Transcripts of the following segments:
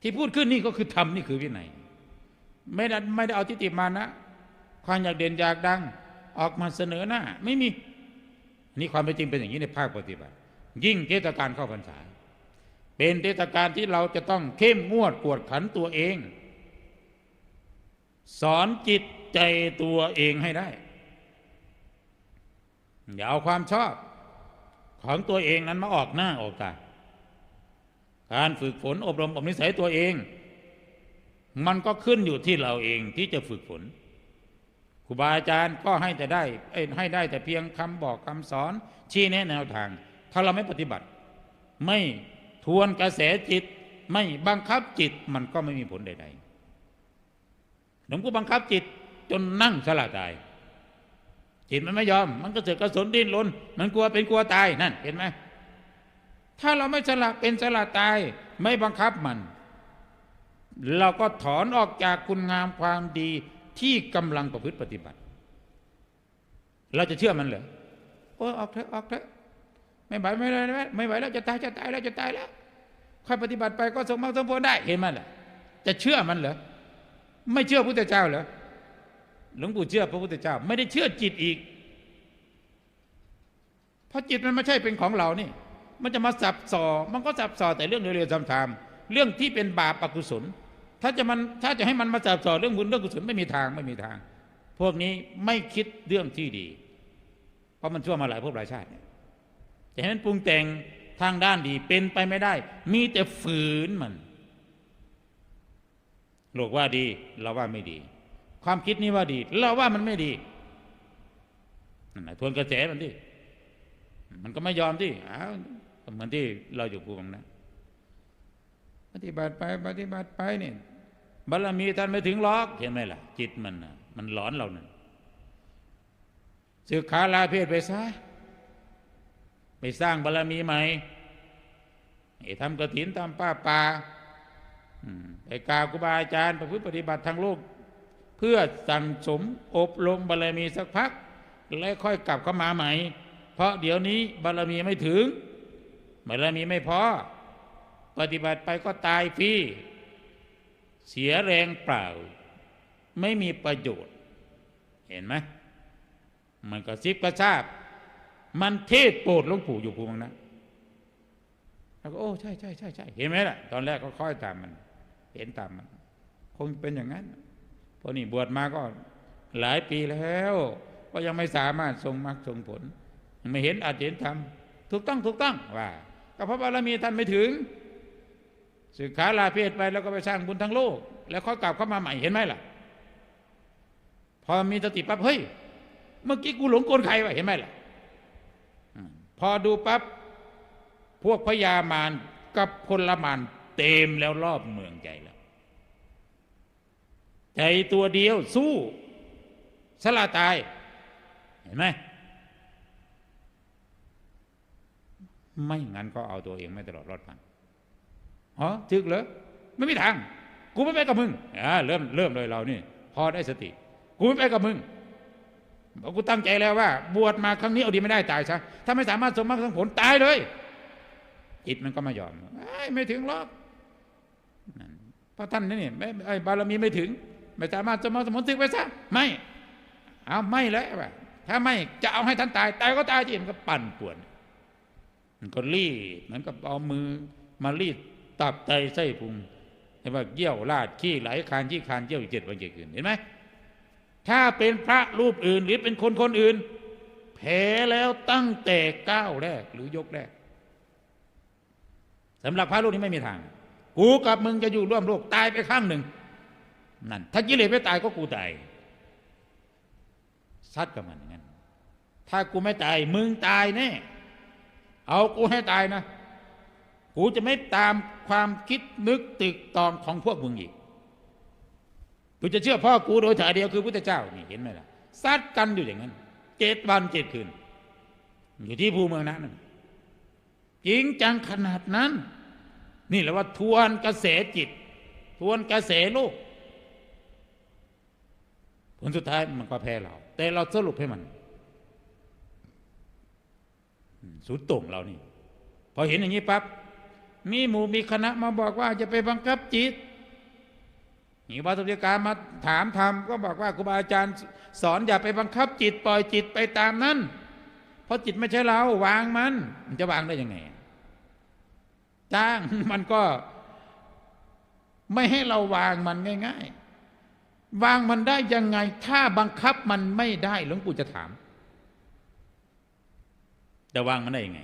ที่พูดขึ้นนี่ก็คือธรรมนี่คือวินัยไม่ได้ไม่ได้เอาทิฏฐิมานะ ความอยากเด่นอยากดัง ออกมาเสนอหน้า ไม่มีนี่ความเป็นจริงเป็นอย่างนี้ในภาคปฏิบัติ ยิ่งเทศกาลเข้าพรรษา เป็นเทศกาลที่เราจะต้องเข้มงวดกวดขันตัวเอง สอนจิตใจตัวเองให้ได้ อย่าเอาความชอบของตัวเองนั้นมาออกหน้าออกตา การฝึกฝนอบรมอบนิสัยตัวเอง มันก็ขึ้นอยู่ที่เราเองที่จะฝึกฝนครูบาอาจารย์ก็ให้แต่ได้ให้ได้แต่เพียงคำบอกคำสอน ชี้แนะแนวทาง ถ้าเราไม่ปฏิบัติ ไม่ทวนกระแสจิต ไม่บังคับจิตมันก็ไม่มีผลใดๆหลวงปู่บังคับจิตจนนั่งสละตาย จิตมันไม่ยอม มันก็เสือกกระสนดิ้นรนมันกลัวเป็นกลัวตายนั่นเห็นไหม ถ้าเราไม่สละเป็นสละตายไม่บังคับมัน เราก็ถอนออกจากคุณงามความดีที่กำลังประพฤติปฏิบัติ เราจะเชื่อมันเหรอโอ้ออกเถอะออกเถอะไม่ไหวไม่ไหวไม่ไหวไม่ไหวแล้วจะตายจะตายแล้วจะตายแล้วค่อยปฏิบัติไปก็สมมาสมผลได้เห็นไหมล่ะจะเชื่อมันเหรอไม่เชื่อพระพุทธเจ้าเหรอหลวงปู่เชื่อพระพุทธเจ้า ไม่ได้เชื่อจิตอีก เพราะจิตมันไม่ใช่เป็นของเรานี่ มันจะมาสับสอมันก็สับสอแต่เรื่องเร็วๆซ้ำๆเรื่องที่เป็นบาปอกุศล ถ้าจะมันถ้าจะให้มันมาสับสอเรื่องบุญเรื่องกุศลไม่มีทางไม่มีทาง พวกนี้ไม่คิดเรื่องที่ดี เพราะมันชั่วมาหลายภพหลายชาติเนี่ยจะให้มันปรุงแต่งทางด้านดีเป็นไปไม่ได้ มีแต่ฝืนมันโลกว่าดีเราว่าไม่ดี ความคิดนี้ว่าดี เราว่ามันไม่ดีนั่นแหละทวนกระแสมันดิมันก็ไม่ยอมที่อ้าว เหมือนที่เราอยู่ภูมินะปฏิบัติไปปฏิบัติไปเนี่ยบารมีท่านไม่ถึงล็อกเห็นไหมล่ะ จิตมันมันหลอนเรานั่นสึกขาลาเพศไปซะไปสร้างบารมีใหม่ไอ้ทำกระถินทำป้าป่าไปกราบครูบาอาจารย์ประพฤติปฏิบัติทางโลก เพื่อสั่งสมอบรมบารมีสักพัก แล้วค่อยกลับเข้ามาใหม่ เพราะเดี๋ยวนี้บารมีไม่ถึง บารมีไม่พอ ปฏิบัติไปก็ตายฟรีเสียแรงเปล่า ไม่มีประโยชน์ เห็นไหมมันก็ซิบกระชาบ มันเทศโปรดหลวงปู่อยู่ภูมินะแล้วก็โอ้ใช่ใช่ใช่ใช่เห็นไหมล่ะ ตอนแรกก็ค่อยตามมัน เห็นตามมัน คงเป็นอย่างนั้นเพราะนี่บวชมาก็หลายปีแล้ว ก็ยังไม่สามารถทรงมรรคทรงผล ไม่เห็นอาจเห็นธรรมถูกต้องถูกต้องว่า ก็เพราะบารมีท่านไม่ถึง สึกขาลาเพศไปแล้วก็ไปสร้างบุญทั้งโลก แล้วเขากลับเข้ามาใหม่เห็นไหมล่ะ พอมีสติปั๊บเฮ้ย เมื่อกี้กูหลงกลใครวะเห็นไหมล่ะ พอดูปั๊บพวกพญามารกับพลมารเต็มแล้วรอบเมืองใจแล้วใจตัวเดียวสู้สละตาย เห็นไหม ไม่งั้นก็เอาตัวเองไม่ตลอดรอดฟังอ๋อจึกเหรอไม่มีทาง กูไม่ไปกับมึงอ่าเริ่มเริ่มเลยเรานี่ พอได้สติ กูไม่ไปกับมึงบอกกูตั้งใจแล้วว่า บวชมาครั้งนี้เอาดีไม่ได้ตายซะถ้าไม่สามารถสมมรรถสมผลตายเลยจิตมันก็ไม่ยอมไม่ถึงหรอกเพราะท่านนี่ไม่ไอ้บารมีไม่ถึง ไม่สามารถสมมรรถสมผลสึกไปซะไม่เอาไม่แล้วถ้าไม่จะเอาให้ท่านตายตายก็ตายที่มันก็ปั่นป่วน มันก็รีดเหมือนกับเอามือมารีดตับไตไส้พุงเห็นว่าเยี่ยวลาดขี้ไหลคานขี้คานเยี่ยวอีกเจ็ดวันเจ็ดคืนเห็นไหมถ้าเป็นพระรูปอื่นหรือเป็นคนคนอื่นแพ้แล้วตั้งแต่ก้าวแรกหรือยกแรกสำหรับพระรูปนี้ไม่มีทาง กูกับมึงจะอยู่ร่วมโลกตายไปข้างหนึ่งนั่นถ้ากิเลสไม่ตายก็กูตายซัดกับมันอย่างนั้นถ้ากูไม่ตายมึงตายแน่ เอากูให้ตายนะ กูจะไม่ตามความคิดนึกตึกตองของพวกมึงอีก กูจะเชื่อพ่อกูโดยถ่ายเดียวคือพุทธเจ้านี่เห็นไหมล่ะซัดกันอยู่อย่างนั้นเจ็ดวันเจ็ดคืน อยู่ที่ภูเมืองนั้นจริงจังขนาดนั้น นี่แหละว่าทวนกระแสจิต ทวนกระแสโลกผลสุดท้ายมันก็แพ้เรา แต่เราสรุปให้มัน สุดต่งเรานี่ พอเห็นอย่างนี้ปั๊บมีหมู่มีคณะมาบอกว่าจะไปบังคับจิตนี่พระสุริการมาถามธรรมก็บอกว่าครูบาอาจารย์สอนอย่าไปบังคับจิตปล่อยจิตไปตามนั้น เพราะจิตไม่ใช่เราวางมัน มันจะวางได้ยังไงจ้างมันก็ ไม่ให้เราวางมันง่าย ๆ วางมันได้ยังไง ถ้าบังคับมันไม่ได้หลวงปู่จะถาม จะวางมันได้ยังไง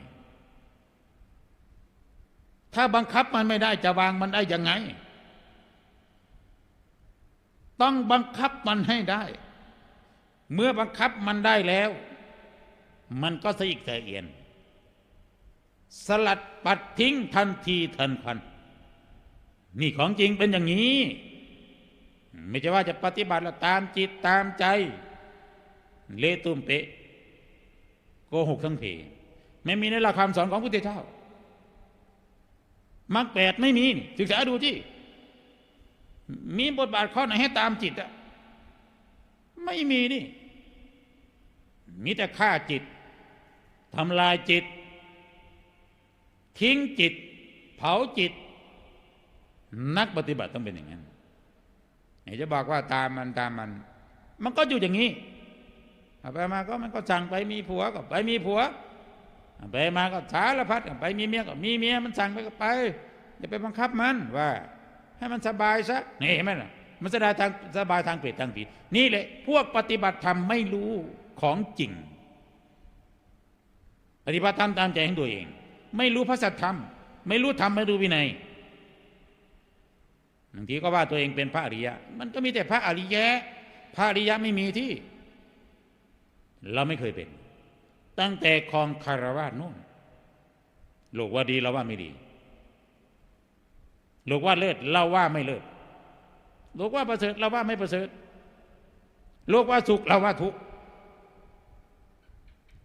ถ้าบังคับมันไม่ได้จะวางมันได้ยังไง ต้องบังคับมันให้ได้ เมื่อบังคับมันได้แล้ว มันก็สะอิกสะเอียน สลัดปัดทิ้งทันทีทันควันนี่ของจริงเป็นอย่างนี้ ไม่ใช่ว่าจะปฏิบัติแล้วตามจิตตามใจ เลตุ้มเปะโกหกทั้งเพ ไม่มีในหลักคำสอนของพุทธเจ้ามรรคแปดไม่มีนี่ศึกษาดูที่ มีบทบาทข้อไหนให้ตามจิตอะไม่มีนี่ มีแต่ฆ่าจิตทำลายจิต ทิ้งจิต เผาจิต นักปฏิบัติต้องเป็นอย่างนั้นไหนจะบอกว่าตามมันตามมัน มันก็อยู่อย่างนี้ไปมาก็มันก็สั่งไปมีผัวก็ไปมีผัว ไปมาก็สารพัดไปมีเมียก็มีเมียมันสั่งไปก็ไปอย่าไปบังคับมันว่า ให้มันสบายซะนี่เห็นไหมล่ะมันสบายทางสบายทางเปรตทางผีนี่แหละพวกปฏิบัติธรรมไม่รู้ของจริง ปฏิบัติธรรมตามใจของตัวเอง ไม่รู้พระสัทธรรม ไม่รู้ธรรมไม่รู้วินัยบางทีก็ว่าตัวเองเป็นพระอริยะ มันก็มีแต่พระอริยะ พระอริยะไม่มีที่ เราไม่เคยเป็น ตั้งแต่คลองคารวาสนู่นโลกว่าดีเราว่าไม่ดี โลกว่าเลิศเราว่าไม่เลิศโลกว่าประเสริฐเราว่าไม่ประเสริฐ โลกว่าสุขเราว่าทุกข์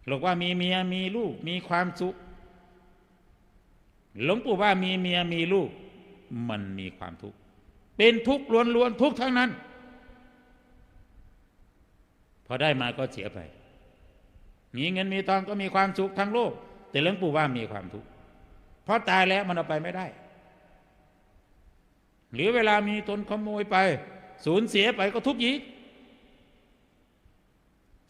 โลกว่ามีเมียมีลูกมีความสุข หลวงปู่ว่ามีเมียมีลูก มันมีความทุกข์เป็นทุกข์ล้วนๆทุกข์ทั้งนั้น พอได้มาก็เสียไป มีเงินมีทองก็มีความสุขทั้งโลก แต่หลวงปู่ว่ามีความทุกข์เพราะตายแล้วมันเอาไปไม่ได้ หรือเวลามีตนขโมยไป สูญเสียไปก็ทุกข์ยีก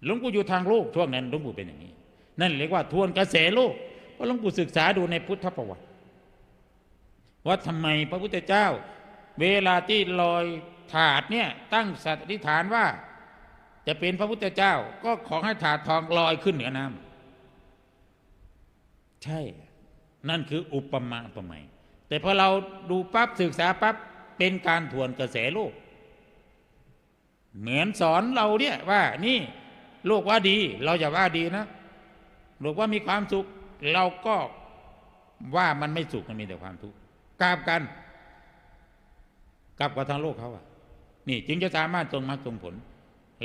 หลวงปู่อยู่ทางโลกช่วงนั้นหลวงปู่เป็นอย่างนี้ นั่นเรียกว่าทวนกระแสโลกเพราะหลวงปู่ศึกษาดูในพุทธประวัติว่าทำไมพระพุทธเจ้า เวลาที่ลอยถาดเนี่ยตั้งสัตย์อธิษฐานว่า จะเป็นพระพุทธเจ้า ก็ขอให้ถาดทองลอยขึ้นเหนือน้ำใช่ นั่นคืออุปมาอุปไมยแต่พอเราดูปั๊บศึกษาปั๊บเป็นการทวนกระแสโลก เหมือนสอนเราเนี่ยว่านี่โลกว่าดี เราอย่าว่าดีนะโลกว่ามีความสุข เราก็ว่ามันไม่สุขมันมีแต่ความทุกข์กราบกันกลับกับทางโลกเขาอะนี่ จึงจะสามารถตรงมาตรงผล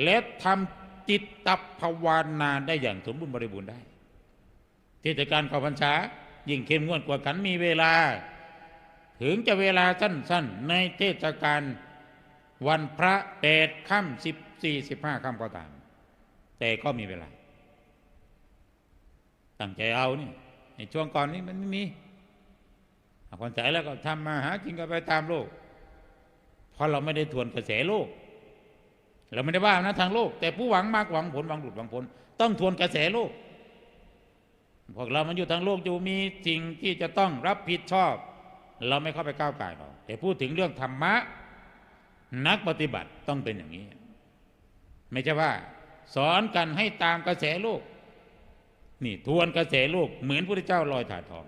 และทำจิตตภาวนาได้อย่างสมบูรณ์บริบูรณ์ได้เทศกาลเข้าพรรษา ยิ่งเข้มงวดกว่ากันมีเวลา ถึงจะเวลาสั้นๆ ในเทศกาลวันพระแปดค่ำสิบสี่สิบห้าค่ำก็ตาม แต่ก็มีเวลา ตั้งใจเอานี่ในช่วงก่อนนี้มันไม่มีคนใจแล้วก็ทำมาหากินกันไปตามโลกเพราะเราไม่ได้ทวนกระแสโลก เราไม่ได้ว่านะทางโลก แต่ผู้หวังมากหวังผลหวังหลุดหวังผล ต้องทวนกระแสโลกพวกเรามันอยู่ทางโลกอยู่มีสิ่งที่จะต้องรับผิดชอบ เราไม่เข้าไปก้าวไก่เราแต่พูดถึงเรื่องธรรมะ นักปฏิบัติต้องเป็นอย่างนี้ ไม่ใช่ว่า สอนกันให้ตามกระแสโลก นี่ทวนกระแสโลก เหมือนพระพุทธเจ้าลอยถาดทอง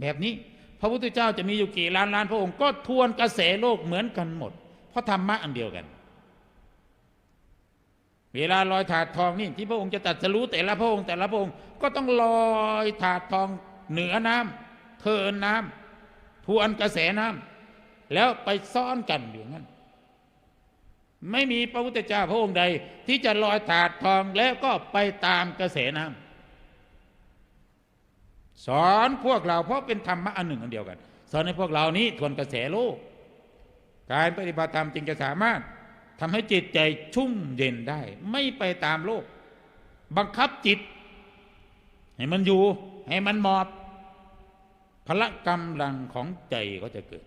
แบบนี้พระพุทธเจ้าจะมีอยู่กี่ล้านล้านพระองค์ก็ทวนกระแสโลกเหมือนกันหมด เพราะธรรมะอันเดียวกัน เวลาลอยถาดทองนี่ที่พระองค์จะตรัสรู้แต่ละพระองค์แต่ละพระองค์ก็ต้องลอยถาดทองเหนือน้ำเทินน้ำทวนกระแสน้ำแล้วไปซ่อนกันอยู่งั้นไม่มีพระพุทธเจ้าพระองค์ใด ที่จะลอยถาดทองแล้วก็ไปตามกระแสน้ำสอนพวกเราเพราะเป็นธรรมะอันหนึ่งอันเดียวกัน สอนให้พวกเรานี้ทวนกระแสโลก การปฏิบัติธรรมจึงจะสามารถ ทำให้จิตใจชุ่มเย็นได้ ไม่ไปตามโลก บังคับจิต ให้มันอยู่ ให้มันหมอบพละกำลังของใจก็จะเกิด